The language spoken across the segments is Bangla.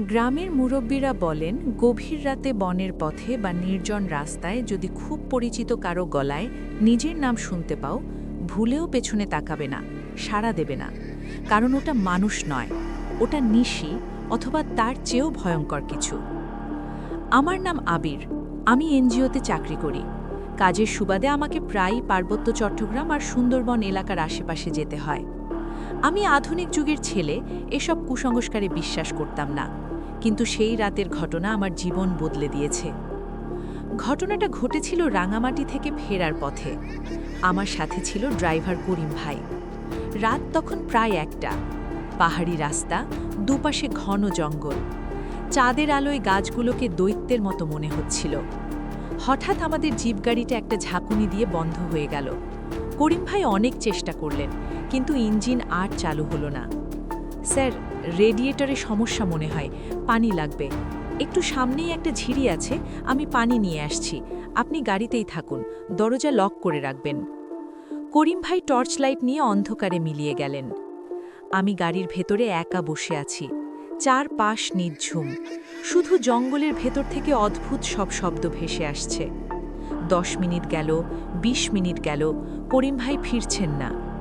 গ্রামের মুরব্বীরা বলেন, গভীর রাতে বনের পথে বা নির্জন রাস্তায় যদি খুব পরিচিত কারও গলায় নিজের নাম শুনতে পাও, ভুলেও পেছনে তাকাবে না, সাড়া দেবে না। কারণ ওটা মানুষ নয়, ওটা নিশি অথবা তার চেয়েও ভয়ঙ্কর কিছু। আমার নাম আবির, আমি এনজিওতে চাকরি করি। কাজের সুবাদে আমাকে প্রায়ই পার্বত্য চট্টগ্রাম আর সুন্দরবন এলাকার আশেপাশে যেতে হয়। আমি আধুনিক যুগের ছেলে, এসব কুসংস্কারে বিশ্বাস করতাম না। কিন্তু সেই রাতের ঘটনা আমার জীবন বদলে দিয়েছে। ঘটনাটা ঘটেছিল রাঙামাটি থেকে ফেরার পথে। আমার সাথে ছিল ড্রাইভার করিম ভাই। রাত তখন প্রায় একটা। পাহাড়ি রাস্তা, দুপাশে ঘন জঙ্গল। চাঁদের আলোয় গাছগুলোকে দৈত্যের মতো মনে হচ্ছিল। হঠাৎ আমাদের জিপ গাড়িটা একটা ঝাঁকুনি দিয়ে বন্ধ হয়ে গেল। করিম ভাই অনেক চেষ্টা করলেন, কিন্তু ইঞ্জিন আর চালু হলো না। স্যার রেডিয়েটরে সমস্যা মনে হয়, পানি লাগবে। একটু সামনেই একটা ঝিরি আছে, আমি পানি নিয়ে আসছি। আপনি গাড়িতেই থাকুন, দরজা লক করে রাখবেন। করিম ভাই টর্চ লাইট নিয়ে অন্ধকারে মিলিয়ে গেলেন। আমি গাড়ির ভেতরে একা বসে আছি চার পাশ নির্ঝুম। শুধু জঙ্গলের ভেতর থেকে অদ্ভুত সব শব্দ ভেসে আসছে। দশ মিনিট গেল ২০ মিনিট গেল, করিম ভাই ফিরছেন না।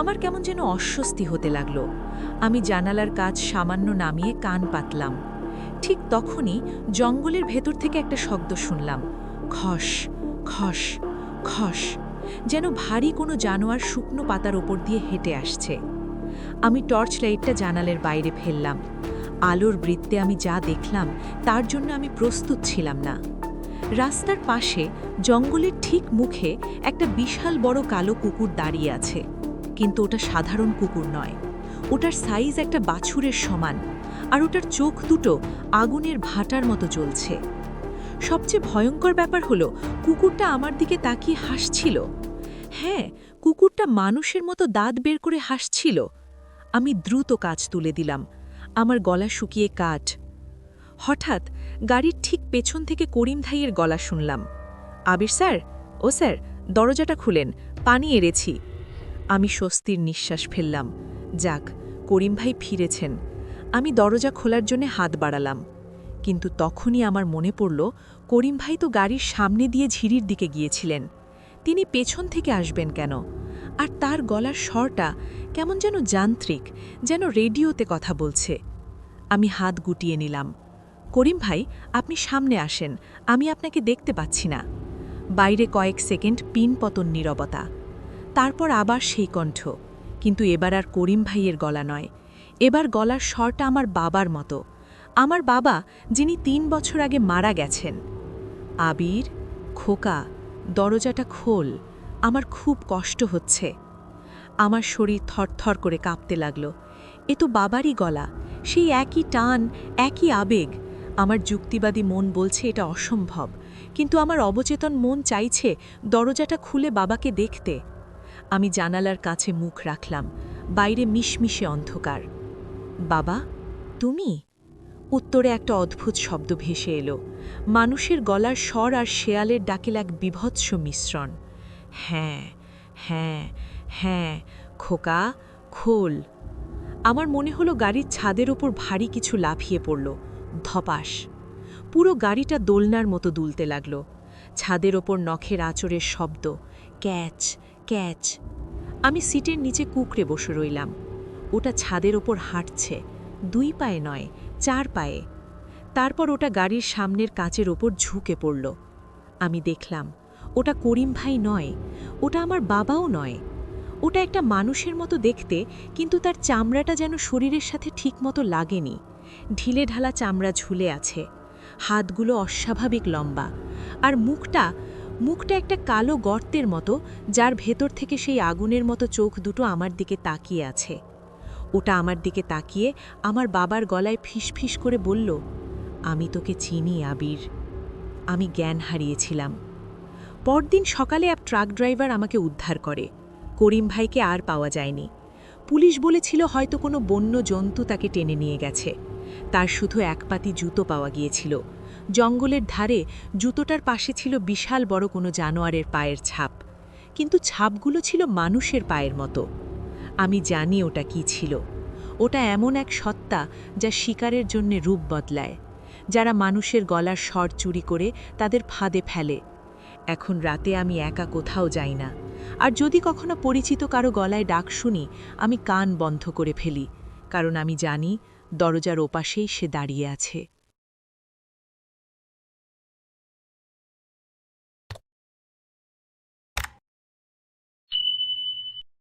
আমার কেমন যেন অস্বস্তি হতে লাগল। আমি জানালার কাজ সামান্য নামিয়ে কান পাতলাম। ঠিক তখনই জঙ্গলের ভেতর থেকে একটা শব্দ শুনলাম। খস খস খস, যেন ভারী কোনো জানোয়ার শুকনো পাতার ওপর দিয়ে হেঁটে আসছে। আমি টর্চ লাইটটা জানালের বাইরে ফেললাম। আলোর বৃত্তে আমি যা দেখলাম, তার জন্য আমি প্রস্তুত ছিলাম না। রাস্তার পাশে জঙ্গলের ঠিক মুখে একটা বিশাল বড় কালো কুকুর দাঁড়িয়ে আছে। কিন্তু ওটা সাধারণ কুকুর নয়। ওটার সাইজ একটা বাছুরের সমান, আর ওটার চোখ দুটো আগুনের ভাটার মতো জ্বলছে। সবচেয়ে ভয়ঙ্কর ব্যাপার হলো, কুকুরটা আমার দিকে তাকিয়ে হাসছিল। হ্যাঁ কুকুরটা মানুষের মতো দাঁত বের করে হাসছিল। আমি দ্রুত কাজ তুলে দিলাম। আমার গলা শুকিয়ে কাঠ। হঠাৎ গাড়ির ঠিক পেছন থেকে করিম ভাইয়ের গলা শুনলাম। আবির স্যার? ও স্যার, দরজাটা খুলেন। পানি এড়েছি। আমি স্বস্তির নিঃশ্বাস ফেললাম। যাক, করিম ভাই ফিরেছেন। আমি দরজা খোলার জন্য হাত বাড়ালাম। কিন্তু তখনই আমার মনে পড়ল, করিম ভাই তো গাড়ির সামনে দিয়ে ঝিরির দিকে গিয়েছিলেন। তিনি পেছন থেকে আসবেন কেন? আর তার গলার স্বরটা কেমন যেন যান্ত্রিক, যেন রেডিওতে কথা বলছে। আমি হাত গুটিয়ে নিলাম। করিম ভাই, আপনি সামনে আসেন, আমি আপনাকে দেখতে পাচ্ছি না। বাইরে কয়েক সেকেন্ড পিন পতন নীরবতা। তারপর আবার সেই কণ্ঠ, কিন্তু এবার আর করিম ভাইয়ের গলা নয়। এবার গলার স্বরটা আমার বাবার মতো। আমার বাবা, যিনি তিন বছর আগে মারা গেছেন। আবির, খোকা, দরজাটা খোল, আমার খুব কষ্ট হচ্ছে। আমার শরীর থরথর করে কাঁপতে লাগল। এ তো বাবারই গলা, সেই একই টান, একই আবেগ। আমার যুক্তিবাদী মন বলছে এটা অসম্ভব, কিন্তু আমার অবচেতন মন চাইছে দরজাটা খুলে বাবাকে দেখতে। আমি জানালার কাছে মুখ রাখলাম, বাইরে মিশমিশে অন্ধকার। বাবা, তুমি? উত্তরে একটা অদ্ভুত শব্দ ভেসে এলো। মানুষের গলার স্বর আর শেয়ালের ডাকেল এক বিভৎস মিশ্রণ। হ্যাঁ হ্যাঁ হ্যাঁ খোকা, খোল। আমার মনে হলো গাড়ির ছাদের ওপর ভারী কিছু লাফিয়ে পড়ল। ধপাস। পুরো গাড়িটা দোলনার মতো দুলতে লাগল। ছাদের ওপর নখের আচরের শব্দ, ক্যাচ ক্যাচ। আমি সিটের নিচে কুকড়ে বসে রইলাম। ওটা ছাদের ওপর হাঁটছে। দুই পায়ে নয়, চার পায়ে। তারপর ওটা গাড়ির সামনের কাচের ওপর ঝুঁকে পড়ল। আমি দেখলাম, ওটা করিম ভাই নয়, ওটা আমার বাবাও নয়। ওটা একটা মানুষের মতো দেখতে, কিন্তু তার চামড়াটা যেন শরীরের সাথে ঠিকমতো লাগেনি। ঢিলে ঢালা চামড়া ঝুলে আছে। হাতগুলো অস্বাভাবিক লম্বা। আর মুখটা মুখটা একটা কালো গর্তের মতো, যার ভেতর থেকে সেই আগুনের মতো চোখ দুটো আমার দিকে তাকিয়ে আছে। ওটা আমার দিকে তাকিয়ে আমার বাবার গলায় ফিসফিস করে বলল, আমি তোকে চিনি, আবির। আমি জ্ঞান হারিয়েছিলাম। পরদিন সকালে এক ট্রাক ড্রাইভার আমাকে উদ্ধার করে। করিম ভাইকে আর পাওয়া যায়নি। পুলিশ বলেছিল হয়তো কোনো বন্য জন্তু তাকে টেনে নিয়ে গেছে। তার শুধু এক পাতি জুতো পাওয়া গিয়েছিল। জঙ্গলের ধারে জুতোটার পাশে ছিল বিশাল বড় কোনো জানোয়ারের পায়ের ছাপ। কিন্তু ছাপগুলো ছিল মানুষের পায়ের মতো। আমি জানি ওটা কি ছিল। ওটা এমন এক সত্তা যা শিকারের জন্য রূপ বদলায়। যারা মানুষের গলার স্বর চুরি করে তাদের ফাঁদে ফেলে। এখন রাতে আমি একা কোথাও যাই না। আর যদি কখনো পরিচিত কারও গলায় ডাক শুনি, আমি কান বন্ধ করে ফেলি। কারণ আমি জানি দরজার ওপাশেই সে দাঁড়িয়ে আছে।